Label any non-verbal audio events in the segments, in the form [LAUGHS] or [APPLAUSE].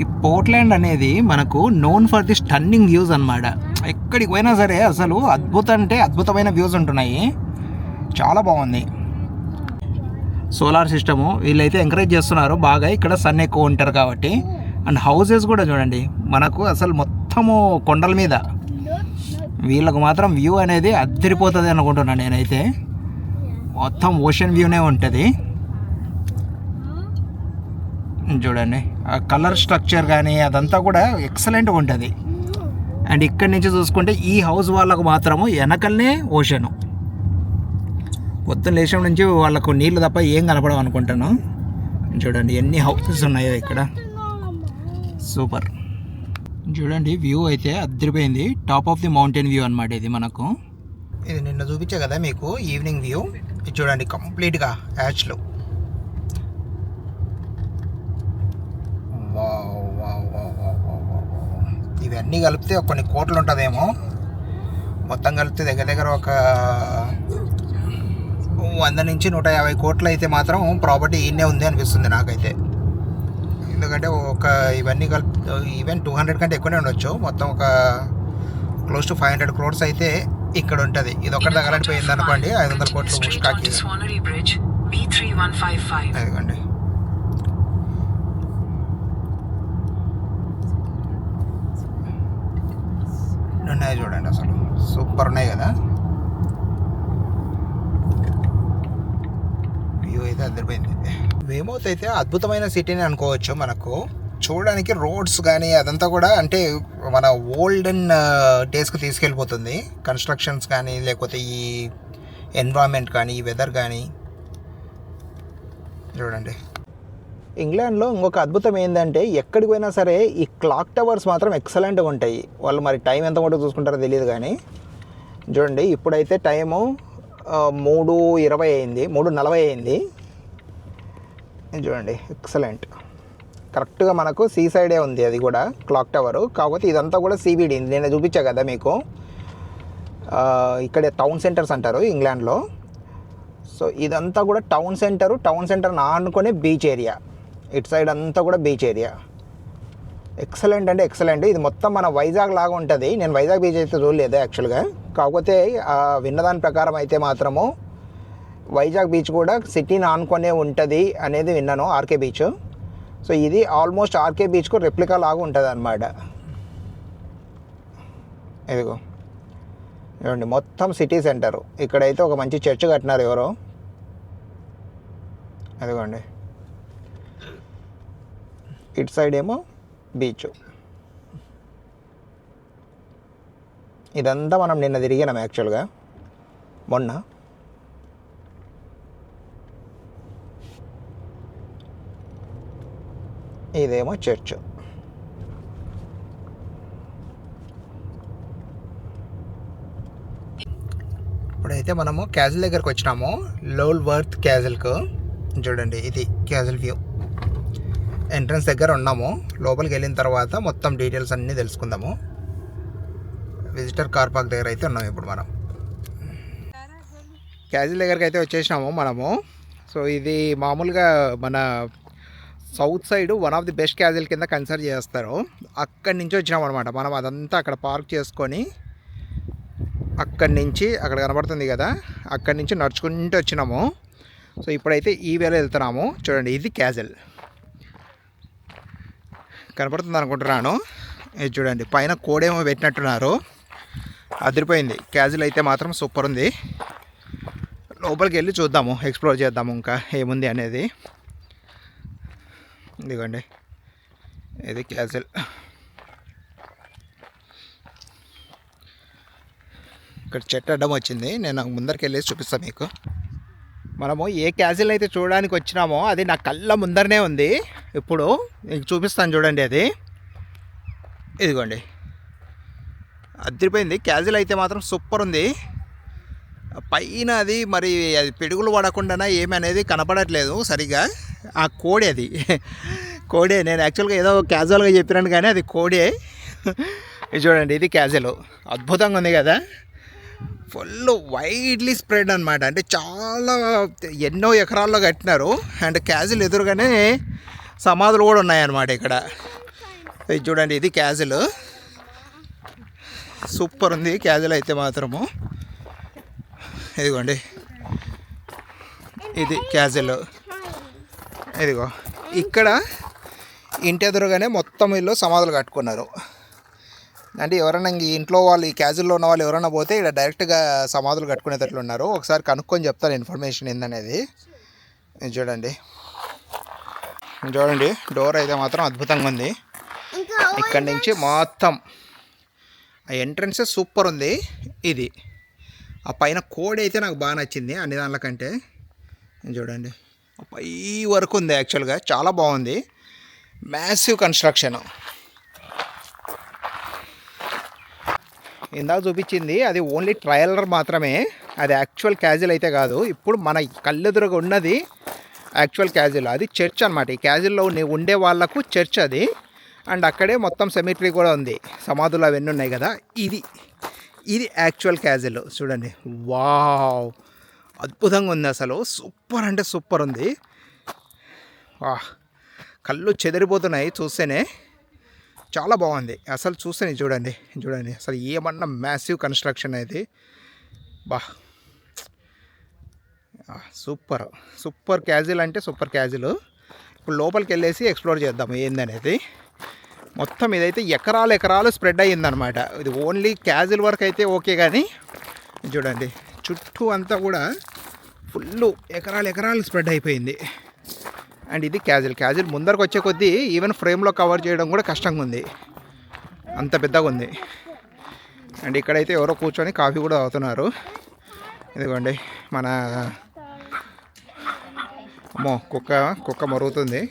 ఈ పోర్ట్లాండ్ అనేది మనకు known for the stunning views అన్నమాట. ఎక్కడికి పోయినా సరే అసలు అద్భుతం అంటే అద్భుతమైన వ్యూస్ ఉంటున్నాయి. చాలా బాగుంది. సోలార్ సిస్టము వీళ్ళైతే ఎంకరేజ్ చేస్తున్నారు. బాగా ఇక్కడ సన్ ఎక్కువ ఉంటారు కాబట్టి. అండ్ హౌసెస్ కూడా చూడండి. మనకు అసలు మొత్తము కొండల మీద. వీళ్ళకు మాత్రం వ్యూ అనేది అద్దరిపోతుంది అనుకుంటున్నాను నేనైతే. మొత్తం ఓషన్ వ్యూనే ఉంటుంది. చూడండి. ఆ కలర్ స్ట్రక్చర్ కానీ అదంతా కూడా ఎక్సలెంట్గా ఉంటుంది. అండ్ ఇక్కడి నుంచి చూసుకుంటే ఈ హౌస్ వాళ్ళకు మాత్రము వెనకల్నే ఓషను. పొద్దున్న లేచిన నుంచి వాళ్ళకు నీళ్ళు తప్ప ఏం కనపడవు అనుకుంటాను. చూడండి ఎన్ని హౌసెస్ ఉన్నాయో ఇక్కడ. సూపర్. చూడండి వ్యూ అయితే అద్దరిపోయింది. Top of the mountain view అనమాట ఇది మనకు. ఇది నిన్న చూపించా కదా మీకు ఈవినింగ్ వ్యూ. ఇది చూడండి కంప్లీట్గా యాచ్లో ఇవన్నీ కలిపితే కొన్ని కోట్లు ఉంటుందేమో. మొత్తం కలిపితే దగ్గర దగ్గర ఒక వంద నుంచి నూట యాభై కోట్లు అయితే మాత్రం ప్రాపర్టీ ఈయనే ఉంది అనిపిస్తుంది నాకైతే. ఎందుకంటే ఒక ఇవన్నీ కలిపి ఈవెన్ టూ హండ్రెడ్ కంటే ఎక్కువనే ఉండొచ్చు. మొత్తం ఒక close to five hundred crores అయితే ఇక్కడ ఉంటుంది. ఇది ఒకటి తగలడిపోయింది అనుకోండి ఐదు వందల కోట్లు Straight ఉన్నాయి చూడండి అసలు. సూపర్ ఉన్నాయి కదా. వ్యూ అయితే అదిరిపోయింది. వేమౌత్ అయితే అద్భుతమైన సిటీని అనుకోవచ్చు మనకు. చూడడానికి రోడ్స్ కానీ అదంతా కూడా అంటే మన ఓల్డెన్ డేస్కి తీసుకెళ్ళిపోతుంది. కన్స్ట్రక్షన్స్ కానీ లేకపోతే ఈ ఎన్విరాన్మెంట్ కానీ ఈ వెదర్ కానీ చూడండి. ఇంగ్లాండ్లో ఇంకొక అద్భుతం ఏంటంటే ఎక్కడికి పోయినా సరే ఈ క్లాక్ టవర్స్ మాత్రం ఎక్సలెంట్గా ఉంటాయి. వాళ్ళు మరి టైం ఎంత మటుకు చూసుకుంటారో తెలియదు కానీ. చూడండి ఇప్పుడైతే టైము మూడు ఇరవై అయింది మూడు నలభై అయింది. చూడండి ఎక్సలెంట్. కరెక్ట్గా మనకు సీ సైడే ఉంది అది కూడా క్లాక్ టవర్. కాకపోతే ఇదంతా కూడా సీబీడీ నేను చూపించా కదా మీకు. ఇక్కడ టౌన్ సెంటర్స్ అంటారు ఇంగ్లాండ్లో. సో ఇదంతా కూడా టౌన్ సెంటర్ టౌన్ సెంటర్ ఆనుకునే బీచ్ ఏరియా. ఇటు సైడ్ అంతా కూడా బీచ్ ఏరియా. ఎక్సలెంట్ అంటే ఎక్సలెంట్ ఇది మొత్తం మన వైజాగ్ లాగా ఉంటుంది. నేను వైజాగ్ బీచ్ అయితే చూడలేదు యాక్చువల్గా కాకపోతే విన్నదాని ప్రకారం అయితే మాత్రము వైజాగ్ బీచ్ కూడా సిటీని ఆనుకొనే ఉంటుంది అనేది విన్నాను ఆర్కే బీచ్. సో ఇది ఆల్మోస్ట్ ఆర్కే బీచ్కు రెప్లికా లాగా ఉంటుంది అనమాట ఇదిగో. చూడండి మొత్తం సిటీ సెంటర్ ఇక్కడైతే ఒక మంచి చర్చ్ కట్టినారు ఎవరో. అదిగోండి ఇటు సైడ్ ఏమో బీచ్. ఇదంతా మనం నిన్న తిరిగినాం యాక్చువల్గా. మొన్న. ఇదేమో చర్చ్. ఇప్పుడైతే మనము క్యాజల్ దగ్గరకు వచ్చినాము. లోల్ వర్త్ క్యాజల్కు చూడండి ఇది క్యాజల్ వ్యూ. ఎంట్రన్స్ దగ్గర ఉన్నాము. లోపలికి వెళ్ళిన తర్వాత మొత్తం డీటెయిల్స్ అన్నీ తెలుసుకుందాము. విజిటర్ కార్ పార్క్ దగ్గర అయితే ఉన్నాము ఇప్పుడు మనం. క్యాజిల్ దగ్గరికి అయితే వచ్చేసినాము మనము. సో ఇది మామూలుగా మన south side one of the best castle కింద కన్సిడర్ చేస్తారు. అక్కడి నుంచి వచ్చినాం అనమాట మనం అదంతా అక్కడ పార్క్ చేసుకొని అక్కడి నుంచి అక్కడ కనబడుతుంది కదా అక్కడి నుంచి నడుచుకుంటూ వచ్చినాము. సో ఇప్పుడైతే ఈ వేళ వెళ్తున్నాము. చూడండి ఇది క్యాజిల్ కనపడుతుంది అనుకుంటున్నాను ఇది చూడండి పైన కోడేమో పెట్టినట్టున్నారు. అదిరిపోయింది. క్యాజువల్ అయితే మాత్రం సూపర్ ఉంది. లోపలికి వెళ్ళి చూద్దాము ఎక్స్ప్లోర్ చేద్దాము ఇంకా ఏముంది అనేది. ఇదిగోండి ఇది క్యాజువల్ ఇక్కడ చెట్టు అడ్డం వచ్చింది. నేను ముందరికి వెళ్ళేసి చూపిస్తాను మీకు. మనము ఏ క్యాజువల్ అయితే చూడడానికి వచ్చినామో అది నా కళ్ళ ముందరనే ఉంది. ఇప్పుడు మీకు చూపిస్తాను చూడండి అది. ఇదిగోండి. అదిరిపోయింది క్యాజువల్ అయితే మాత్రం సూపర్ ఉంది. పైన అది మరి అది పిడుగులు పడకుండా ఏమి అనేది కనపడట్లేదు సరిగా ఆ కోడి అది. కోడే. నేను యాక్చువల్గా ఏదో క్యాజువల్గా చెప్పినాను కానీ అది కోడే. ఇది చూడండి ఇది క్యాజువల్. అద్భుతంగా ఉంది కదా. ఫుల్ వైడ్లీ స్ప్రెడ్ అనమాట అంటే చాలా ఎన్నో ఎకరాల్లో కట్టినారు. అండ్ క్యాజువల్ ఎదురుగానే సమాధులు కూడా ఉన్నాయన్నమాట ఇక్కడ. ఇది చూడండి ఇది క్యాజిల్. సూపర్ ఉంది క్యాజిల్ అయితే మాత్రము. ఇదిగోండి. ఇది క్యాజిల్. ఇదిగో ఇక్కడ ఇంటి ఎదురుగానే మొత్తం ఇల్లు సమాధులు కట్టుకున్నారు. అంటే ఎవరైనా ఇంక ఈ ఇంట్లో వాళ్ళు ఈ క్యాజుల్లో ఉన్న వాళ్ళు ఎవరైనా పోతే ఇక్కడ డైరెక్ట్గా సమాధులు కట్టుకునేటట్లు ఉన్నారు. ఒకసారి కనుక్కొని చెప్తాను ఇన్ఫర్మేషన్ ఏందనేది. చూడండి. చూడండి డోర్ అయితే మాత్రం అద్భుతంగా ఉంది. ఇక్కడ నుంచి మొత్తం ఆ ఎంట్రన్స్ సూపర్ ఉంది. ఇది. ఆ పైన కోడ్ అయితే నాకు బాగా నచ్చింది అన్ని దానికంటే చూడండి. పై వరకు ఉంది యాక్చువల్గా చాలా బాగుంది. మ్యాసివ్ కన్స్ట్రక్షన్ ఇందాక చూపించింది అది ఓన్లీ ట్రయలర్ మాత్రమే. అది యాక్చువల్ క్యాజువల్ అయితే కాదు. ఇప్పుడు మన కళ్ళెదురుగా ఉన్నది యాక్చువల్ క్యాజిల్ అది చర్చ్ అనమాట ఈ క్యాజిల్లో ఉండే వాళ్ళకు చర్చ్ అది. అండ్ అక్కడే మొత్తం సెమిట్రీ కూడా ఉంది. సమాధులు అవన్నీ ఉన్నాయి కదా. ఇది ఇది యాక్చువల్ క్యాజిల్ చూడండి. వావ్! అద్భుతంగా ఉంది అసలు. సూపర్ అంటే సూపర్ ఉంది. వా! కళ్ళు చెదిరిపోతున్నాయి చూస్తేనే. చాలా బాగుంది. అసలు చూస్తేనే చూడండి. చూడండి. అసలు ఏమన్నా మ్యాసివ్ కన్స్ట్రక్షన్ అయితే. బా! సూపర్. సూపర్ క్యాజువల్ అంటే సూపర్ క్యాజువల్. ఇప్పుడు లోపలికి వెళ్ళేసి ఎక్స్ప్లోర్ చేద్దాం ఏందనేది. మొత్తం ఇదైతే ఎకరాలు ఎకరాలు స్ప్రెడ్ అయ్యిందనమాట. ఇది ఓన్లీ క్యాజువల్ వర్క్ అయితే ఓకే కానీ చూడండి చుట్టూ అంతా కూడా ఫుల్ ఎకరాలు ఎకరాలు స్ప్రెడ్ అయిపోయింది. అండ్ ఇది క్యాజువల్. క్యాజువల్ ముందరకు వచ్చే కొద్దీ ఈవెన్ ఫ్రేమ్లో కవర్ చేయడం కూడా కష్టంగా ఉంది. అంత పెద్దగా ఉంది. అండ్ ఇక్కడైతే ఎవరో కూర్చొని కాఫీ కూడా తాగుతున్నారు. ఇదిగోండి మన అమ్మో కుక్క కుక్క మరుగుతుంది.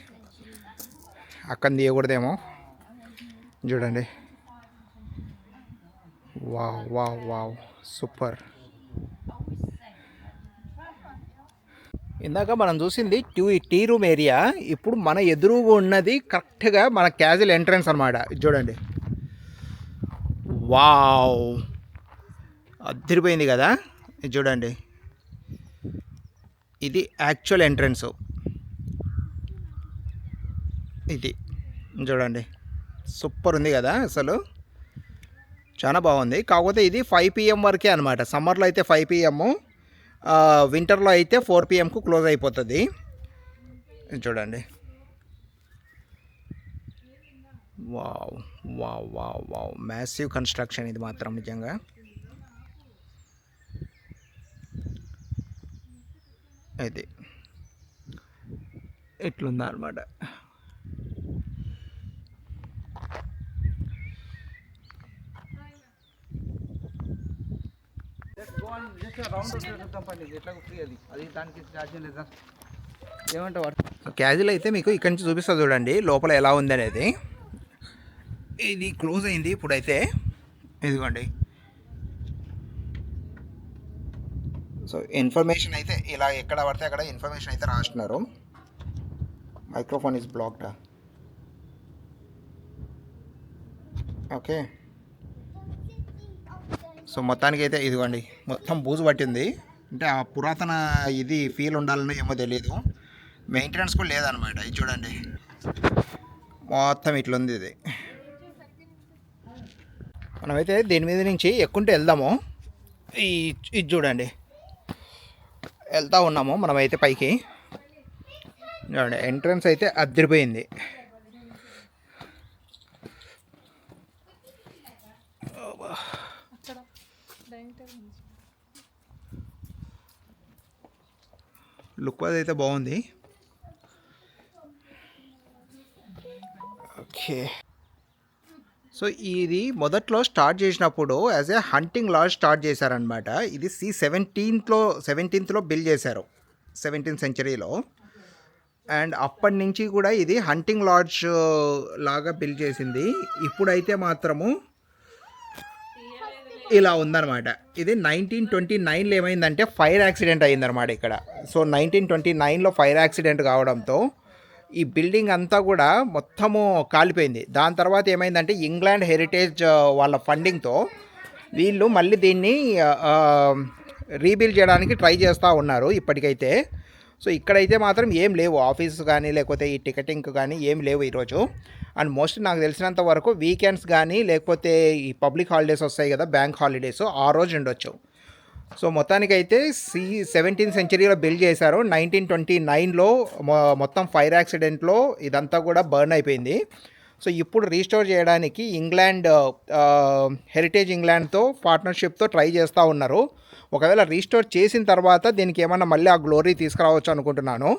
అక్కని తీయకూడదేమో. చూడండి. Wow wow wow. సూపర్. ఇందాక మనం చూసింది టీ టీ రూమ్ ఏరియా. ఇప్పుడు మన ఎదురుగా ఉన్నది కరెక్ట్గా మన క్యాజువల్ ఎంట్రన్స్ అనమాట చూడండి. వావ్. అదిరిపోయింది కదా. ఇది చూడండి. ఇది యాక్చువల్ ఎంట్రన్స్ ఇది. చూడండి. సూపర్ ఉంది కదా అసలు. చాలా బాగుంది. కాకపోతే ఇది ఫైవ్ పిఎం వరకే అనమాట సమ్మర్లో అయితే ఫైవ్ పిఎమ్ వింటర్లో అయితే ఫోర్ పిఎంకు క్లోజ్ అయిపోతుంది. చూడండి. Wow wow wow wow massive construction ఇది మాత్రం నిజంగా. అది. ఎట్లుందన్నమాట క్యాజువల్ అయితే మీకు ఇక్కడి నుంచి చూపిస్తా చూడండి లోపల ఎలా ఉంది అనేది ఇది క్లోజ్ అయింది ఇప్పుడైతే. ఇదిగోండి. సో ఇన్ఫర్మేషన్ అయితే ఇలా ఎక్కడ పడితే అక్కడ ఇన్ఫర్మేషన్ అయితే రాస్తున్నారు. Microphone is blocked okay so మొత్తానికి అయితే ఇదిగోండి. మొత్తం బూజు పట్టింది. అంటే ఆ పురాతన ఇది ఫీల్ ఉండాలని ఏమో తెలియదు మెయింటెనెన్స్ కూడా లేదనమాట ఇది చూడండి. మొత్తం ఇట్లుంది ఇది. మనమైతే దీని మీద నుంచి ఎక్కుంటే వెళ్దాము. ఈ ఇది చూడండి. వెళ్తూ ఉన్నాము మనమైతే పైకి. చూడండి ఎంట్రన్స్ అయితే అద్దరిపోయింది. లుక్ అది అయితే బాగుంది. ఓకే సో ఇది మొదట్లో స్టార్ట్ చేసినప్పుడు as a hunting lodge start చేశారనమాట ఇది సి సెవెంటీన్త్లో సెవెంటీన్త్లో బిల్డ్ చేశారు. సెవెంటీన్త్ సెంచరీలో అండ్ అప్పటి నుంచి కూడా ఇది హంటింగ్ లాడ్జ్ uh, లాగా బిల్డ్ చేసింది. ఇప్పుడైతే మాత్రము ఇలా ఉందన్నమాట. ఇది నైన్టీన్ ట్వంటీ నైన్లో ఏమైందంటే ఫైర్ యాక్సిడెంట్ అయిందనమాట ఇక్కడ. సో నైన్టీన్ ట్వంటీ నైన్లో ఫైర్ యాక్సిడెంట్ కావడంతో ఈ బిల్డింగ్ అంతా కూడా మొత్తము కాలిపోయింది. దాని తర్వాత ఏమైందంటే ఇంగ్లాండ్ హెరిటేజ్ వాళ్ళ ఫండింగ్తో వీళ్ళు మళ్ళీ దీన్ని రీబిల్డ్ చేయడానికి ట్రై చేస్తూ ఉన్నారు ఇప్పటికైతే. సో ఇక్కడైతే మాత్రం ఏం లేవు. ఆఫీస్ కానీ లేకపోతే ఈ టికెటింగ్ కానీ ఏం లేవు ఈరోజు. అండ్ మోస్ట్ నాకు తెలిసినంత వరకు వీకెండ్స్ కానీ లేకపోతే ఈ పబ్లిక్ హాలిడేస్ వస్తాయి కదా బ్యాంక్ హాలిడేస్ ఆ రోజు ఉండొచ్చు. సో మొత్తానికైతే సి సెవెంటీన్ సెంచరీలో బిల్డ్ చేశారు. నైన్టీన్ ట్వంటీ నైన్లో మొత్తం ఫైర్ యాక్సిడెంట్లో ఇదంతా కూడా బర్న్ అయిపోయింది. సో ఇప్పుడు రీస్టోర్ చేయడానికి ఇంగ్లాండ్ హెరిటేజ్ ఇంగ్లాండ్తో పార్ట్నర్షిప్తో ట్రై చేస్తూ ఉన్నారు. ఒకవేళ రీస్టోర్ చేసిన తర్వాత దీనికి ఏమన్నా మళ్ళీ ఆ గ్లోరీ తీసుకురావచ్చు అనుకుంటున్నాను.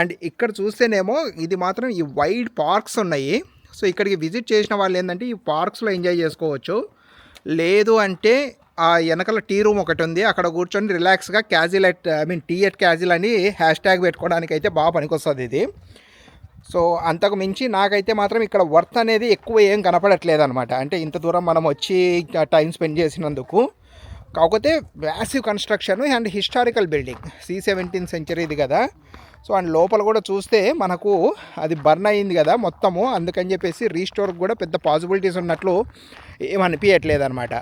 అండ్ ఇక్కడ చూస్తేనేమో ఇది మాత్రం ఈ వైడ్ పార్క్స్ ఉన్నాయి. సో ఇక్కడికి విజిట్ చేసిన వాళ్ళు ఏంటంటే ఈ పార్క్స్లో ఎంజాయ్ చేసుకోవచ్చు. లేదు అంటే ఆ వెనకాల టీ రూమ్ ఒకటి ఉంది. అక్కడ కూర్చొని రిలాక్స్గా castle at I mean tea at castle అని హ్యాష్ ట్యాగ్ పెట్టుకోవడానికి అయితే బాగా పనికొస్తుంది ఇది. సో అంతకు మించి నాకైతే మాత్రం ఇక్కడ వర్త్ అనేది ఎక్కువ ఏం కనపడట్లేదు అనమాట అంటే ఇంత దూరం మనం వచ్చి టైం స్పెండ్ చేసినందుకు. కాకపోతే massive construction and historical building c seventeen సెంచరీది కదా. సో అండ్ లోపల కూడా చూస్తే మనకు అది బర్న్ అయ్యింది కదా మొత్తము. అందుకని చెప్పేసి రీస్టోర్కి కూడా పెద్ద పాసిబిలిటీస్ ఉన్నట్లు ఏమనిపించట్లేదు అనమాట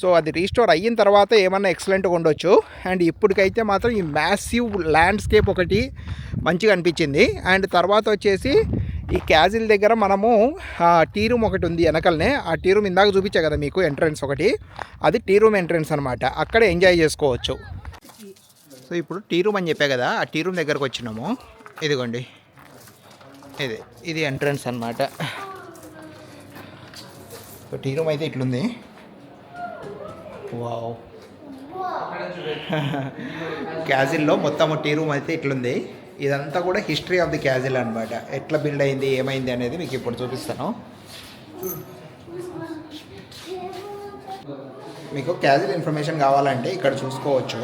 సో అది రీస్టోర్ అయిన తర్వాత ఏమన్నా ఎక్సలెంట్గా ఉండొచ్చు. అండ్ ఇప్పటికైతే మాత్రం ఈ మ్యాసివ్ ల్యాండ్స్కేప్ ఒకటి మంచిగా అనిపించింది. అండ్ తర్వాత వచ్చేసి ఈ క్యాజిల్ దగ్గర మనము ఆ టీ రూమ్ ఒకటి ఉంది వెనకలనే. ఆ టీ రూమ్ ఇందాక చూపించా కదా మీకు ఎంట్రన్స్ ఒకటి. అది టీ రూమ్ ఎంట్రన్స్ అనమాట అక్కడ ఎంజాయ్ చేసుకోవచ్చు. సో ఇప్పుడు టీ రూమ్ అని చెప్పా కదా ఆ టీ రూమ్ దగ్గరకు వచ్చినాము. ఇదిగోండి. ఇది ఇది ఎంట్రన్స్ అనమాట సో టీ రూమ్ అయితే ఇట్లుంది. వావ్ క్యాజిల్లో [LAUGHS] మొత్తం టీ రూమ్ అయితే ఇట్లుంది. ఇదంతా కూడా హిస్టరీ ఆఫ్ ది క్యాజిల్ అనమాట ఎట్లా బిల్డ్ అయింది ఏమైంది అనేది మీకు ఇప్పుడు చూపిస్తాను. మీకు క్యాజిల్ ఇన్ఫర్మేషన్ కావాలంటే ఇక్కడ చూసుకోవచ్చు.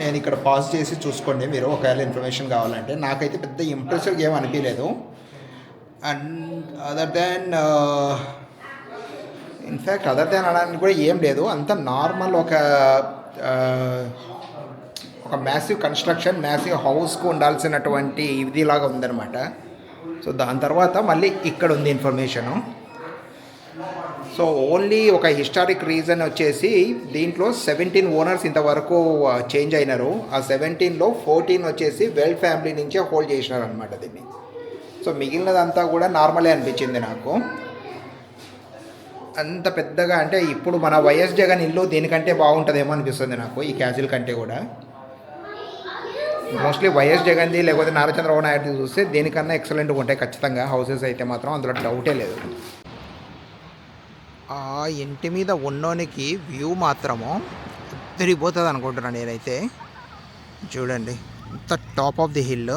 నేను ఇక్కడ పాజ్ చేసి చూసుకోండి మీరు. ఒకవేళ ఇన్ఫర్మేషన్ కావాలంటే నాకైతే పెద్ద ఇంప్రెసివ్గా ఏం అనిపించలేదు and other than in fact other than అనడానికి కూడా ఏం లేదు. అంత నార్మల్ ఒక ఒక మ్యాసివ్ కన్స్ట్రక్షన్ మ్యాసివ్ హౌస్కు ఉండాల్సినటువంటి ఇదిలాగా ఉందన్నమాట. సో దాని తర్వాత మళ్ళీ ఇక్కడ ఉంది ఇన్ఫర్మేషను సో ఓన్లీ ఒక హిస్టారిక్ రీజన్ వచ్చేసి దీంట్లో సెవెంటీన్ ఓనర్స్ ఇంతవరకు చేంజ్ అయినారు. ఆ సెవెంటీన్లో ఫోర్టీన్ వచ్చేసి వెల్ ఫ్యామిలీ నుంచే హోల్డ్ చేసినారు అనమాట దీన్ని. సో మిగిలినదంతా కూడా నార్మలే అనిపించింది నాకు. అంత పెద్దగా అంటే ఇప్పుడు మన వైఎస్ జగన్ ఇల్లు దీనికంటే బాగుంటుందేమో అనిపిస్తుంది నాకు ఈ క్యాజిల్ కంటే కూడా. మోస్ట్లీ వైఎస్ జగన్ది లేకపోతే నారా చంద్రబాబు నాయుడు చూస్తే దేనికన్నా ఎక్సలెంట్గా ఉంటాయి ఖచ్చితంగా. హౌసెస్ అయితే మాత్రం అందులో డౌటే లేదు. ఆ ఇంటి మీద ఉన్నోనికి వ్యూ మాత్రము తిరిగిపోతుంది అనుకుంటున్నాను నేనైతే. చూడండి ఇంత టాప్ ఆఫ్ ది హిల్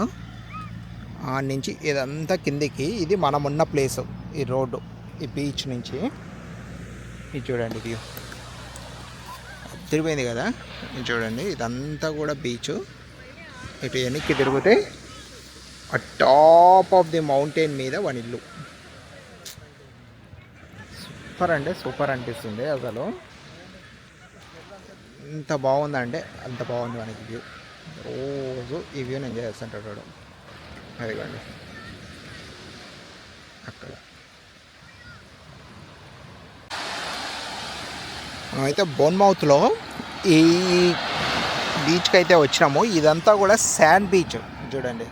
ఆ నుంచి ఇదంతా కిందికి ఇది మనం ఉన్న ప్లేస్ ఈ రోడ్డు ఈ బీచ్ నుంచి. ఇది చూడండి వ్యూ తిరిగిపోయింది కదా? ఇది చూడండి ఇదంతా కూడా బీచ్. ఇటు వెనక్కి తిరిగితే ఆ టాప్ ఆఫ్ ది మౌంటైన్ మీద వన్ ఇల్లు. సూపర్ అంటే సూపర్ అనిపిస్తుంది అసలు. ఎంత బాగుందంటే అంత బాగుంది మనకి వ్యూ రోజు ఈ వ్యూ ఎంజాయ్ చేస్తుంటాడు వాడు. అదిగోండి. అక్కడ. అయితే బోన్మౌత్లో ఈ బీచ్కి అయితే వచ్చినాము. ఇదంతా కూడా శాండ్ బీచ్. చూడండి.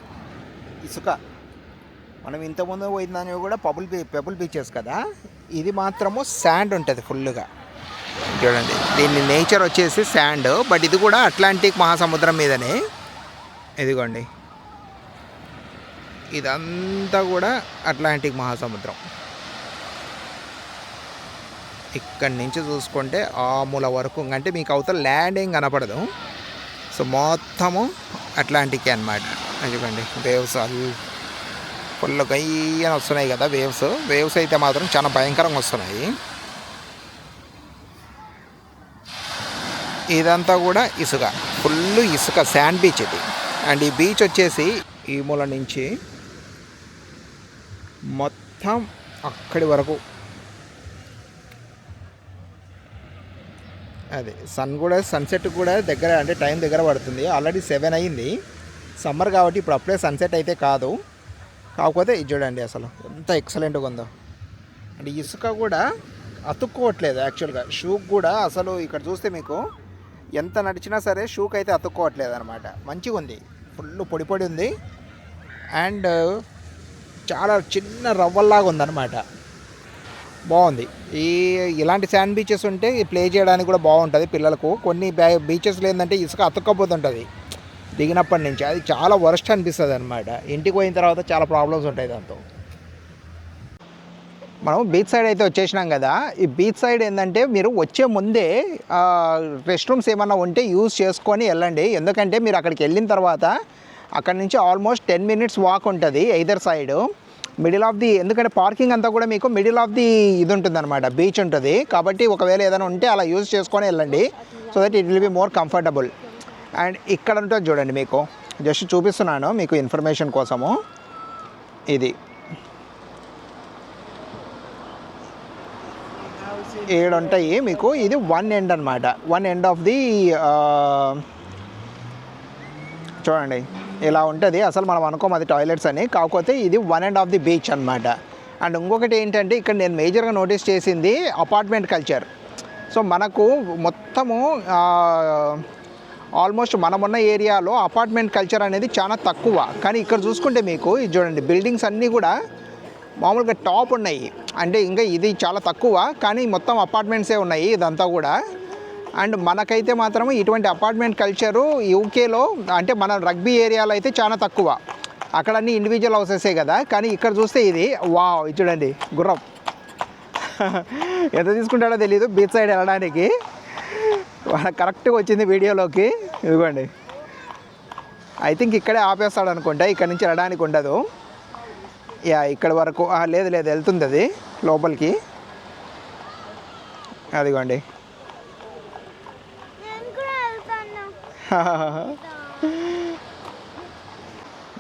ఇసుక. మనం ఇంతకుముందు పోయిందని కూడా పబుల్ బీ పెబుల్ బీచెస్ కదా? ఇది మాత్రము శాండ్ ఉంటుంది ఫుల్గా చూడండి. దీని నేచర్ వచ్చేసి శాండ్. బట్ ఇది కూడా అట్లాంటిక్ మహాసముద్రం మీదనే. ఇదిగోండి. ఇదంతా కూడా అట్లాంటిక్ మహాసముద్రం. ఇక్కడి నుంచి చూసుకుంటే ఆ మూల వరకు అంటే మీకు అవతల ల్యాండ్ ఏం కనపడదు. సో మొత్తము అట్లాంటిక్ అనమాట చెప్పండి వేవ్స్ అది ఫుల్ గయ్యని వస్తున్నాయి కదా వేవ్స్. వేవ్స్ అయితే మాత్రం చాలా భయంకరంగా వస్తున్నాయి. ఇదంతా కూడా ఇసుక ఫుల్ ఇసుక శాండ్ బీచ్ ఇది. అండ్ ఈ బీచ్ వచ్చేసి ఈ మూల నుంచి మొత్తం అక్కడి వరకు అది సన్ కూడా సన్సెట్ కూడా దగ్గర అంటే టైం దగ్గర పడుతుంది. ఆల్రెడీ సెవెన్ అయింది. సమ్మర్ కాబట్టి ఇప్పుడు అప్పుడే సన్సెట్ అయితే కాదు. కాకపోతే ఇది చూడండి అసలు ఎంత ఎక్సలెంట్గా ఉందో. అంటే ఇసుక కూడా అతుక్కోవట్లేదు యాక్చువల్గా షూకి కూడా అసలు ఇక్కడ చూస్తే మీకు ఎంత నడిచినా సరే షూకి అయితే అతుక్కోవట్లేదు అనమాట మంచిగా ఉంది. ఫుల్ పొడి పొడి ఉంది. అండ్ చాలా చిన్న రవ్వల్లాగా ఉందన్నమాట. బాగుంది. ఈ ఇలాంటి శాండ్ బీచెస్ ఉంటే ప్లే చేయడానికి కూడా బాగుంటుంది పిల్లలకు. కొన్ని బీచెస్లో ఏంటంటే ఇసుక అతుక్కపోతుంటుంది. దిగినప్పటి నుంచి. అది చాలా వరస్ట్ అనిపిస్తుంది అనమాట ఇంటికి పోయిన తర్వాత చాలా ప్రాబ్లమ్స్ ఉంటాయి దాంతో. మనం బీచ్ సైడ్ అయితే వచ్చేసినాం కదా. ఈ బీచ్ సైడ్ ఏంటంటే మీరు వచ్చే ముందే రెస్ట్ రూమ్స్ ఏమన్నా ఉంటే యూజ్ చేసుకొని వెళ్ళండి. ఎందుకంటే మీరు అక్కడికి వెళ్ళిన తర్వాత అక్కడ నుంచి ఆల్మోస్ట్ టెన్ మినిట్స్ వాక్ ఉంటుంది either side middle of the ఎందుకంటే పార్కింగ్ అంతా కూడా మీకు మిడిల్ ఆఫ్ ది ఇది ఉంటుంది అనమాట బీచ్ ఉంటుంది. కాబట్టి ఒకవేళ ఏదైనా ఉంటే అలా యూజ్ చేసుకొని వెళ్ళండి. So that it will be more comfortable and ఇక్కడ ఉంటుంది చూడండి మీకు. జస్ట్ చూపిస్తున్నాను మీకు ఇన్ఫర్మేషన్ కోసము. ఇది. ఏడు ఉంటాయి మీకు. ఇది వన్ ఎండ్ అనమాట వన్ ఎండ్ ఆఫ్ ది చూడండి. ఇలా ఉంటుంది. అసలు మనం అనుకోం అది టాయిలెట్స్ అని. కాకపోతే ఇది one and of the beach అనమాట అండ్ ఇంకొకటి ఏంటంటే ఇక్కడ నేను మేజర్గా నోటీస్ చేసింది అపార్ట్మెంట్ కల్చర్ సో మనకు మొత్తము ఆల్మోస్ట్ మనమున్న ఏరియాలో అపార్ట్మెంట్ కల్చర్ అనేది చాలా తక్కువ. కానీ ఇక్కడ చూసుకుంటే మీకు ఇది చూడండి బిల్డింగ్స్ అన్నీ కూడా మామూలుగా టాప్ ఉన్నాయి. అంటే ఇంకా ఇది చాలా తక్కువ. కానీ మొత్తం అపార్ట్మెంట్సే ఉన్నాయి ఇదంతా కూడా. అండ్ మనకైతే మాత్రం ఇటువంటి అపార్ట్మెంట్ కల్చరు యూకేలో అంటే మన రగ్బీ ఏరియాలో అయితే చాలా తక్కువ. అక్కడ అన్ని ఇండివిజువల్ హౌసెసే కదా. కానీ ఇక్కడ చూస్తే ఇది వా ఇది చూడండి గుర్రం. ఎంత తీసుకుంటాడో తెలియదు బీచ్ సైడ్ వెళ్ళడానికి. కరెక్ట్గా వచ్చింది వీడియోలోకి. ఇదిగోండి. ఐ థింక్ ఇక్కడే ఆపేస్తాడు అనుకుంటా ఇక్కడ నుంచి వెళ్ళడానికి ఉండదు. యా ఇక్కడ వరకు లేదు లేదు వెళ్తుంది అది లోపలికి. అదిగోండి నేను కూడా వెళ్తాను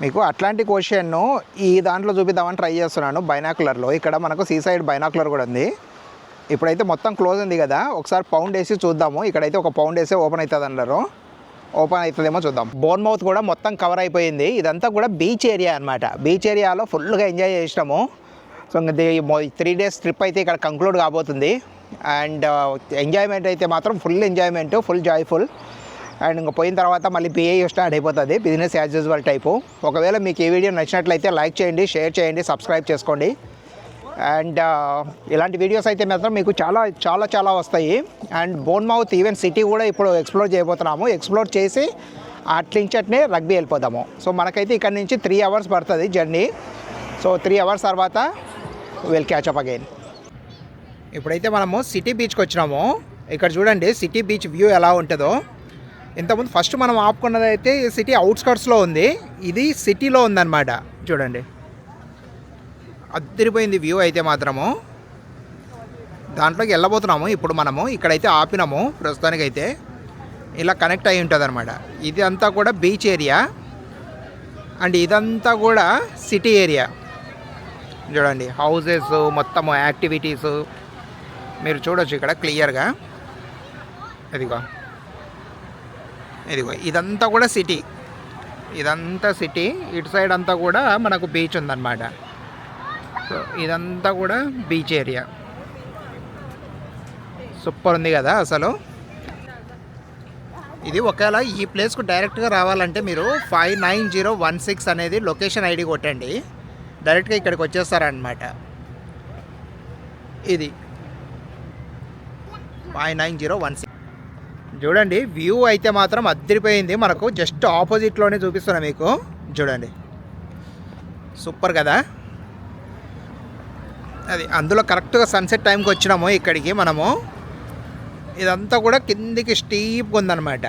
మీకు అట్లాంటి ఓషియన్ను ఈ దాంట్లో చూపిద్దామని ట్రై చేస్తున్నాను బైనాకులర్లో. ఇక్కడ మనకు సీ సైడ్ బైనాకులర్ కూడా ఉంది. ఇప్పుడైతే మొత్తం క్లోజ్ ఉంది కదా. ఒకసారి పౌండ్ వేసి చూద్దాము. ఇక్కడైతే ఒక పౌండ్ వేసే ఓపెన్ అవుతుంది అన్నారు. ఓపెన్ అవుతుందేమో చూద్దాం. బోన్ మౌత్ కూడా మొత్తం కవర్ అయిపోయింది. ఇదంతా కూడా బీచ్ ఏరియా అనమాట బీచ్ ఏరియాలో ఫుల్గా ఎంజాయ్ చేసినాము. సో త్రీ డేస్ ట్రిప్ అయితే ఇక్కడ కంక్లూడ్ కాబోతుంది. అండ్ ఎంజాయ్మెంట్ అయితే మాత్రం full enjoyment full joyful. And ఇంకా పోయిన తర్వాత మళ్ళీ పిఏ స్టార్ట్ అయిపోతుంది. బిజినెస్ యాజ్ యూజువల్ టైపు ఒకవేళ మీకు ఈ వీడియో నచ్చినట్లయితే లైక్ చేయండి షేర్ చేయండి సబ్స్క్రైబ్ చేసుకోండి. అండ్ ఇలాంటి వీడియోస్ అయితే మాత్రం మీకు చాలా చాలా చాలా వస్తాయి. And Bournemouth even city కూడా ఇప్పుడు ఎక్స్ప్లోర్ చేయబోతున్నాము. ఎక్స్ప్లోర్ చేసి అట్లించట్నే రగ్బీ వెళ్ళిపోదాము. సో మనకైతే ఇక్కడ నుంచి త్రీ అవర్స్ పడుతుంది జర్నీ సో త్రీ అవర్స్ తర్వాత విల్ క్యాచ్ అప్ అగైన్ ఇప్పుడైతే మనము సిటీ బీచ్కి వచ్చినాము. ఇక్కడ చూడండి సిటీ బీచ్ వ్యూ ఎలా ఉంటుందో. ఇంతకుముందు ఫస్ట్ మనం ఆపుకున్నది అయితే సిటీ అవుట్స్కట్స్లో ఉంది. ఇది సిటీలో ఉందన్నమాట. చూడండి. అద్దరిపోయింది వ్యూ అయితే మాత్రము. దాంట్లోకి వెళ్ళబోతున్నాము. ఇప్పుడు మనము ఇక్కడైతే ఆపినాము ప్రస్తుతానికైతే. ఇలా కనెక్ట్ అయి ఉంటుంది అనమాట ఇది అంతా కూడా బీచ్ ఏరియా. అండ్ ఇదంతా కూడా సిటీ ఏరియా. చూడండి. హౌసెస్ మొత్తము యాక్టివిటీస్. మీరు చూడొచ్చు ఇక్కడ క్లియర్గా. అదిగో ఇదిగో ఇదంతా కూడా సిటీ ఇదంతా సిటీ ఇటు సైడ్ అంతా కూడా మనకు బీచ్ ఉందన్నమాట. సో ఇదంతా కూడా బీచ్ ఏరియా సూపర్ ఉంది కదా అసలు. ఇది ఒకవేళ ఈ ప్లేస్కు డైరెక్ట్గా రావాలంటే మీరు five nine zero one six అనేది లొకేషన్ ఐడి కొట్టండి. డైరెక్ట్గా ఇక్కడికి వచ్చేస్తారనమాట ఇది. Five nine zero one six చూడండి వ్యూ అయితే మాత్రం అద్దరిపోయింది. మనకు జస్ట్ ఆపోజిట్లోనే చూపిస్తున్నా మీకు. చూడండి. సూపర్ కదా? అది అందులో కరెక్ట్గా సన్సెట్ టైంకి వచ్చినాము ఇక్కడికి మనము. ఇదంతా కూడా కిందికి స్టీప్గా ఉందన్నమాట.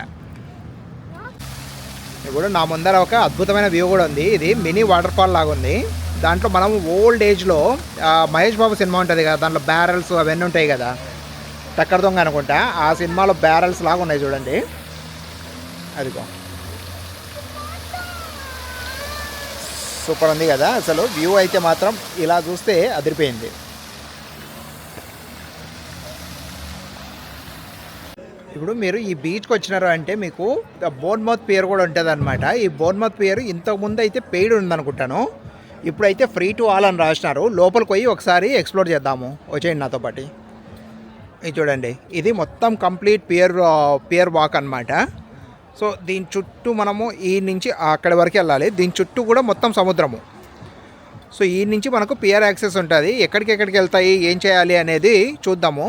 ఇప్పుడు నా ముందర ఒక అద్భుతమైన వ్యూ కూడా ఉంది. ఇది మినీ వాటర్ ఫాల్ లాగా ఉంది. దాంట్లో మనం ఓల్డ్ ఏజ్లో మహేష్ బాబు సినిమా ఉంటుంది కదా దాంట్లో బ్యారల్స్ అవన్నీ ఉంటాయి కదా. టక్కర దొంగ అనుకుంటా. ఆ సినిమాలో బ్యారల్స్ లాగా ఉన్నాయి చూడండి. అదిగో. సూపర్ ఉంది కదా అసలు. వ్యూ అయితే మాత్రం ఇలా చూస్తే అదిరిపోయింది. ఇప్పుడు మీరు ఈ బీచ్కి వచ్చినారు అంటే మీకు బోన్మౌత్ పియర్ కూడా ఉంటుంది అనమాట ఈ బోన్మౌత్ పియర్ ఇంతకుముందు అయితే పెయిడ్ ఉందనుకుంటాను. ఇప్పుడైతే ఫ్రీ టు ఆల్ అని రాసినారు. లోపలికి పోయి ఒకసారి ఎక్స్ప్లోర్ చేద్దాము. వచ్చేయండి నాతో పాటు. ఇది చూడండి. ఇది మొత్తం కంప్లీట్ పియర్ పియర్ వాక్ అన్నమాట. సో దీని చుట్టూ మనము ఈ నుంచి అక్కడి వరకు వెళ్ళాలి. దీని చుట్టూ కూడా మొత్తం సముద్రము. సో ఈ నుంచి మనకు పియర్ యాక్సెస్ ఉంటుంది. ఎక్కడికి ఎక్కడికి వెళ్తాయి? ఏం చేయాలి అనేది చూద్దాము.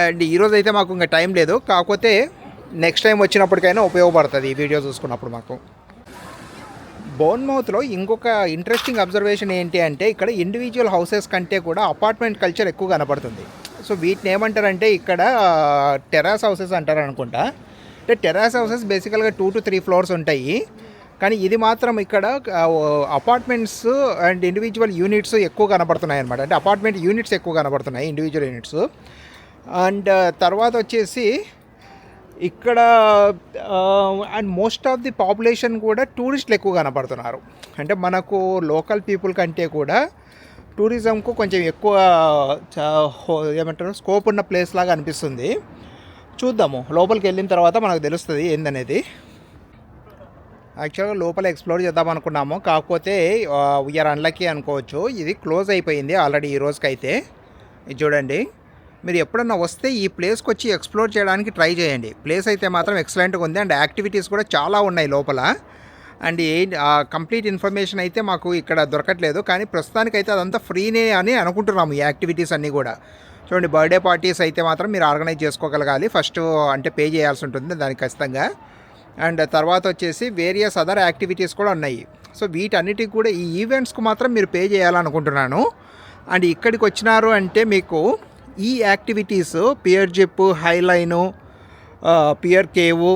అండ్ ఈరోజు అయితే మాకు ఇంకా టైం లేదు. కాకపోతే నెక్స్ట్ టైం వచ్చినప్పటికైనా ఉపయోగపడుతుంది ఈ వీడియో చూసుకున్నప్పుడు మాకు. బోన్మౌత్లో ఇంకొక ఇంట్రెస్టింగ్ అబ్జర్వేషన్ ఏంటి అంటే ఇక్కడ ఇండివిజువల్ హౌసెస్ కంటే కూడా అపార్ట్మెంట్ కల్చర్ ఎక్కువ కనపడుతుంది. సో వీటిని ఏమంటారంటే ఇక్కడ టెరాస్ హౌసెస్ అంటారు అనుకుంటా. అంటే టెరాస్ హౌసెస్ బేసికల్గా టూ టు త్రీ ఫ్లోర్స్ ఉంటాయి. కానీ ఇది మాత్రం ఇక్కడ అపార్ట్మెంట్స్ అండ్ ఇండివిజువల్ యూనిట్స్ ఎక్కువ కనబడుతున్నాయి అనమాట అంటే అపార్ట్మెంట్ యూనిట్స్ ఎక్కువ కనబడుతున్నాయి ఇండివిజువల్ యూనిట్స్. అండ్ తర్వాత వచ్చేసి ఇక్కడ and most of the population కూడా టూరిస్టులు ఎక్కువ కనపడుతున్నారు అంటే మనకు లోకల్ పీపుల్ కంటే కూడా టూరిజంకు కొంచెం ఎక్కువ చా- ఏమంటారు స్కోప్ ఉన్న ప్లేస్ లాగా అనిపిస్తుంది. చూద్దాము. లోపలికి వెళ్ళిన తర్వాత మనకు తెలుస్తుంది ఏందనేది. యాక్చువల్గా లోపల ఎక్స్ప్లోర్ చేద్దాం అనుకున్నాము. కాకపోతే వీఆర్ అన్లక్కీ అనుకోవచ్చు. ఇది క్లోజ్ అయిపోయింది ఆల్రెడీ ఈ రోజుకైతే. ఇది చూడండి. మీరు ఎప్పుడన్నా వస్తే ఈ ప్లేస్కి వచ్చి ఎక్స్ప్లోర్ చేయడానికి ట్రై చేయండి. ప్లేస్ అయితే మాత్రం ఎక్సలెంట్గా ఉంది. అండ్ యాక్టివిటీస్ కూడా చాలా ఉన్నాయి లోపల. అండ్ ఏ కంప్లీట్ ఇన్ఫర్మేషన్ అయితే మాకు ఇక్కడ దొరకట్లేదు. కానీ ప్రస్తుతానికైతే అదంతా ఫ్రీనే అని అనుకుంటున్నాము ఈ యాక్టివిటీస్ అన్నీ కూడా. చూడండి బర్త్డే పార్టీస్ అయితే మాత్రం మీరు ఆర్గనైజ్ చేసుకోగలగాలి. ఫస్ట్ అంటే పే చేయాల్సి ఉంటుంది దానికి ఖచ్చితంగా. అండ్ తర్వాత వచ్చేసి వేరియస్ అదర్ యాక్టివిటీస్ కూడా ఉన్నాయి. సో వీటన్నిటికి కూడా ఈ ఈవెంట్స్కు మాత్రం మీరు పే చేయాలనుకుంటున్నాను. అండ్ ఇక్కడికి వచ్చినారు అంటే మీకు ఈ activities pier zip highline pier cave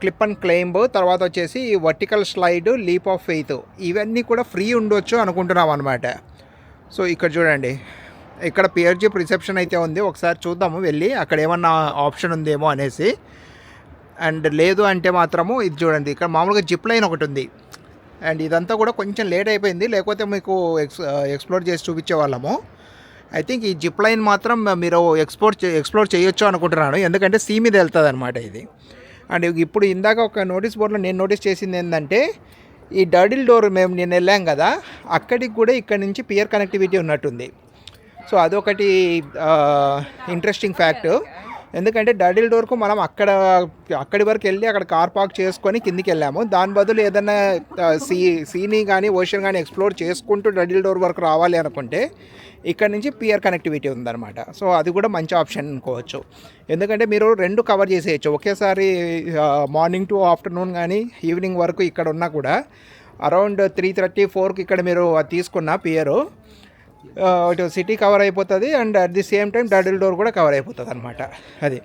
clip and climb తర్వాత వచ్చేసి vertical slide leap of faith ఇవన్నీ కూడా ఫ్రీ ఉండొచ్చు అనుకుంటున్నాం అనమాట సో ఇక్కడ చూడండి. ఇక్కడ పిఆర్జీ రిసెప్షన్ అయితే ఉంది. ఒకసారి చూద్దాము వెళ్ళి అక్కడ ఏమన్నా ఆప్షన్ ఉందేమో అనేసి. అండ్ లేదు అంటే మాత్రము ఇది చూడండి. ఇక్కడ మామూలుగా జిప్ లైన్ ఒకటి ఉంది. అండ్ ఇదంతా కూడా కొంచెం లేట్ అయిపోయింది. లేకపోతే మీకు ఎక్స్ ఎక్స్ప్లోర్ చేసి చూపించే వాళ్ళము. ఐ థింక్ ఈ జిప్ లైన్ మాత్రం మీరు ఎక్స్ప్లోర్ ఎక్స్ప్లోర్ చేయొచ్చు అనుకుంటున్నాను. ఎందుకంటే సీ మీద వెళ్తుంది అనమాట ఇది. అండ్ ఇప్పుడు ఇందాక ఒక నోటీస్ బోర్డులో నేను నోటీస్ చేసింది ఏంటంటే ఈ డడిల్ డోర్ మేము నేను వెళ్ళాం కదా అక్కడికి కూడా ఇక్కడ నుంచి పియర్ కనెక్టివిటీ ఉన్నట్టుంది. సో అదొకటి ఇంట్రెస్టింగ్ ఫ్యాక్ట్ ఎందుకంటే డడిల్ డోర్కు మనం అక్కడ అక్కడి వరకు వెళ్ళి అక్కడ కార్ పార్క్ చేసుకొని కిందికి వెళ్ళాము. దాని బదులు ఏదైనా సీ సీని కానీ ఓషన్ కానీ ఎక్స్ప్లోర్ చేసుకుంటూ డడిల్ డోర్ వరకు రావాలి అనుకుంటే ఇక్కడ నుంచి పియర్ కనెక్టివిటీ ఉందన్నమాట. సో అది కూడా మంచి ఆప్షన్ అనుకోవచ్చు. ఎందుకంటే మీరు రెండు కవర్ చేసేయచ్చు. ఒకేసారి మార్నింగ్ టు ఆఫ్టర్నూన్ కానీ ఈవినింగ్ వరకు ఇక్కడ ఉన్నా కూడా అరౌండ్ త్రీ థర్టీ ఫోర్కి ఇక్కడ మీరు అది తీసుకున్న పియరు ఇటు సిటీ కవర్ అయిపోతుంది and at the same time Durdle Door కూడా కవర్ అయిపోతుంది అనమాట అది.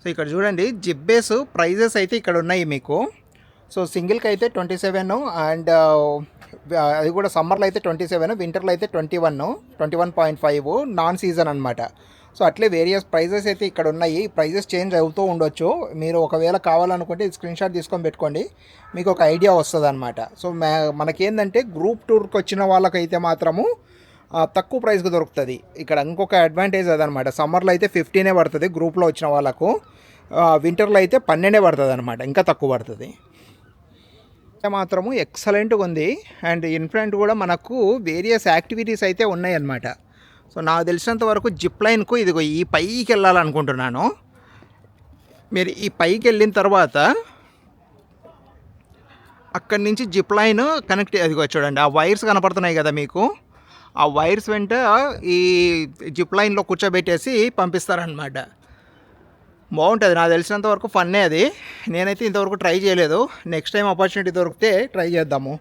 సో ఇక్కడ చూడండి జిబ్బేస్ ప్రైజెస్ అయితే ఇక్కడ ఉన్నాయి మీకు. సో సింగిల్కి అయితే ట్వంటీ సెవెన్ అండ్ అది కూడా సమ్మర్లో అయితే ట్వంటీ సెవెన్ వింటర్లో అయితే twenty one twenty one point five non season అనమాట సో అట్లే వేరియస్ ప్రైజెస్ అయితే ఇక్కడ ఉన్నాయి. ప్రైజెస్ చేంజ్ అవుతూ ఉండొచ్చు. మీరు ఒకవేళ కావాలనుకుంటే స్క్రీన్ షాట్ తీసుకొని పెట్టుకోండి. మీకు ఒక ఐడియా వస్తుంది అనమాట సో మనకేందంటే గ్రూప్ టూర్కి వచ్చిన వాళ్ళకైతే మాత్రము తక్కువ ప్రైస్కి దొరుకుతుంది. ఇక్కడ ఇంకొక అడ్వాంటేజ్ అదనమాట. సమ్మర్లో అయితే ఫిఫ్టీనే పడుతుంది గ్రూప్లో వచ్చిన వాళ్ళకు. వింటర్లో అయితే పన్నెండే పడుతుంది అనమాట ఇంకా తక్కువ పడుతుంది. మాత్రము ఎక్సలెంట్గా ఉంది. అండ్ ఇన్ఫ్రంట్ కూడా మనకు వేరియస్ యాక్టివిటీస్ అయితే ఉన్నాయి అన్నమాట సో నాకు తెలిసినంత వరకు జిప్ లైన్కు ఇదిగో ఈ పైకి వెళ్ళాలనుకుంటున్నాను. మీరు ఈ పైకి వెళ్ళిన తర్వాత అక్కడి నుంచి జిప్ లైన్ కనెక్ట్ అదిగో చూడండి ఆ వైర్స్ కనపడుతున్నాయి కదా మీకు. ఆ వైర్స్ వెంట ఈ జిప్ లైన్లో కూర్చోబెట్టేసి పంపిస్తారనమాట బాగుంటుంది. నాకు తెలిసినంత వరకు ఫన్నే అది. నేనైతే ఇంతవరకు ట్రై చేయలేదు. నెక్స్ట్ టైం ఆపర్చునిటీ దొరికితే ట్రై చేద్దాము.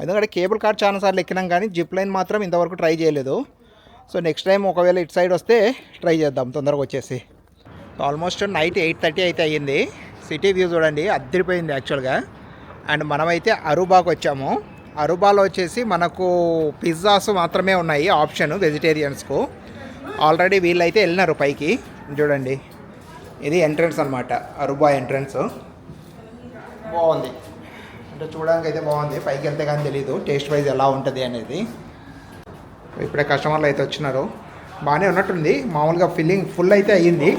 ఎందుకంటే కేబుల్ కార్ చాలాసార్లు ఎక్కినాం కానీ జిప్ లైన్ మాత్రం ఇంతవరకు ట్రై చేయలేదు. సో నెక్స్ట్ టైం ఒకవేళ ఇటు సైడ్ వస్తే ట్రై చేద్దాం తొందరగా వచ్చేసి. ఆల్మోస్ట్ నైట్ ఎయిట్ థర్టీ అయితే అయ్యింది. సిటీ వ్యూ చూడండి అద్దరిపోయింది యాక్చువల్గా. అండ్ మనమైతే అరుబాకు వచ్చాము. అరుబాలో వచ్చేసి మనకు పిజ్జాస్ మాత్రమే ఉన్నాయి ఆప్షన్ వెజిటేరియన్స్కు. ఆల్రెడీ వీళ్ళైతే వెళ్ళినారు పైకి. చూడండి ఇది ఎంట్రన్స్ అనమాట అరుబా ఎంట్రన్స్. బాగుంది. అంటే చూడడానికి అయితే బాగుంది పైకి వెళ్తే కానీ తెలియదు టేస్ట్ వైజ్ ఎలా ఉంటుంది అనేది. ఇప్పుడే కస్టమర్లు అయితే వచ్చినారు. బాగానే ఉన్నట్టుంది మామూలుగా ఫిల్లింగ్ ఫుల్ అయితే అయ్యింది.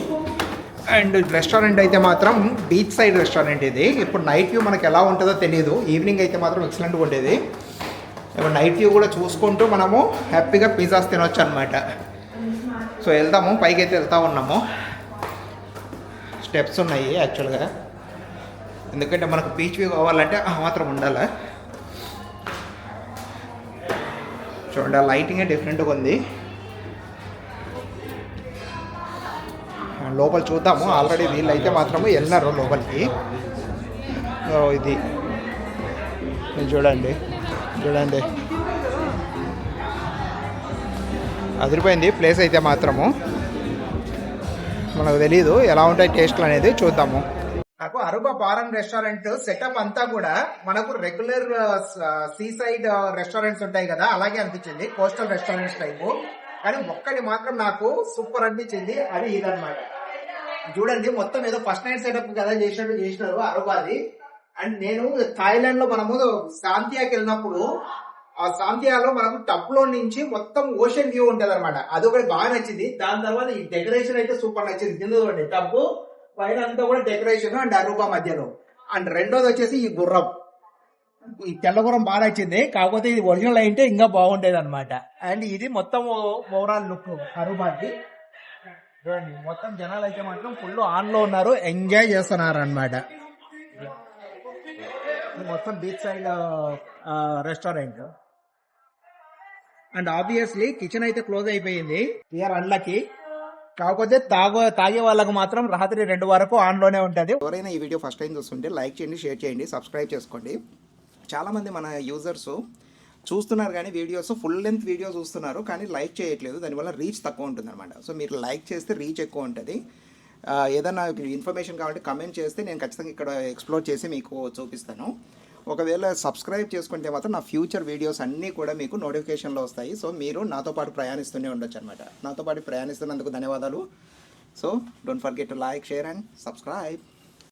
అండ్ రెస్టారెంట్ అయితే మాత్రం బీచ్ సైడ్ రెస్టారెంట్ ఇది. ఇప్పుడు నైట్ వ్యూ మనకు ఎలా ఉంటుందో తెలియదు ఈవినింగ్ అయితే మాత్రం ఎక్సలెంట్గా ఉండేది. ఇప్పుడు నైట్ వ్యూ కూడా చూసుకుంటూ మనము హ్యాపీగా పిజ్జాస్ తినొచ్చు అనమాట సో వెళ్దాము. పైకి అయితే వెళ్తా ఉన్నాము. స్టెప్స్ ఉన్నాయి యాక్చువల్గా. ఎందుకంటే మనకు బీచ్ వ్యూ కావాలంటే ఆ మాత్రం ఉండాలి. చూడండి ఆ లైటింగే డిఫరెంట్గా ఉంది. లోపల చూద్దాము. ఆల్రెడీ వీళ్ళు అయితే మాత్రము వెళ్ళినారు లోపలికి. ఇది. చూడండి. చూడండి. అదిరిపోయింది ప్లేస్ అయితే మాత్రము. మనకు తెలియదు ఎలా ఉంటాయి టేస్ట్లు అనేది చూద్దాము. నాకు అరుబా బారం రెస్టారెంట్ సెటప్ అంతా కూడా మనకు రెగ్యులర్ సీ సైడ్ రెస్టారెంట్స్ ఉంటాయి కదా అలాగే అనిపించింది. కోస్టల్ రెస్టారెంట్స్ టైపు కానీ ఒక్కటి మాత్రం నాకు సూపర్ అనిపించింది. అది ఇదన్నమాట. చూడండి మొత్తం ఏదో ఫస్ట్ నైట్ సెటప్ కదా చేసినట్టు చేసినారు అరుబాది. అండ్ నేను థాయిలాండ్లో మనము శాంతియాకి వెళ్ళినప్పుడు ఆ శాంతియాలో మనకు టప్లో నుంచి మొత్తం ఓషన్ వ్యూ ఉంటది అనమాట అది ఒకటి బాగా నచ్చింది. దాని తర్వాత ఈ డెకరేషన్ అయితే సూపర్ నచ్చింది. కింద చూడండి టప్పు పైన అంతా కూడా డెకరేషన్ అండ్ అరూపా మధ్యలో. అండ్ రెండోది వచ్చేసి ఈ గుర్రం. ఈ తెల్లగురం బాగా నచ్చింది. కాకపోతే ఇది ఒరిజినల్ అయితే ఇంకా బాగుండేది అనమాట అండ్ ఇది మొత్తం ఓవరాల్ లుక్ అరూపాకి చూడండి మొత్తం జనాలు అయితే మాత్రం ఫుల్ ఆన్లో ఉన్నారు ఎంజాయ్ చేస్తున్నారు అనమాట మొత్తం beach side restaurant and obviously kitchen అయితే క్లోజ్ అయిపోయింది. ఇయర్ అన్లకి కాకపోతే తాగో తాగే వాళ్ళకు మాత్రం రాత్రి రెండు వరకు ఆన్లోనే ఉంటుంది. ఎవరైనా ఈ వీడియో ఫస్ట్ టైం చూస్తుంటే లైక్ చేయండి షేర్ చేయండి సబ్స్క్రైబ్ చేసుకోండి. చాలామంది మన యూజర్స్ చూస్తున్నారు కానీ వీడియోస్ ఫుల్ లెంత్ వీడియో చూస్తున్నారు కానీ లైక్ చేయట్లేదు. దానివల్ల రీచ్ తక్కువ ఉంటుంది అనమాట సో మీరు లైక్ చేస్తే రీచ్ ఎక్కువ ఉంటుంది. ఏదైనా ఇన్ఫర్మేషన్ కావాలంటే కమెంట్ చేస్తే నేను ఖచ్చితంగా ఇక్కడ ఎక్స్ప్లోర్ చేసి మీకు చూపిస్తాను. ఒకవేళ సబ్స్క్రైబ్ చేసుకుంటే మాత్రం నా ఫ్యూచర్ వీడియోస్ అన్నీ కూడా మీకు నోటిఫికేషన్లో వస్తాయి. సో మీరు నాతో పాటు ప్రయాణిస్తూనే ఉండొచ్చు అనమాట నాతో పాటు ప్రయాణిస్తున్నందుకు ధన్యవాదాలు. So don't forget to like share and subscribe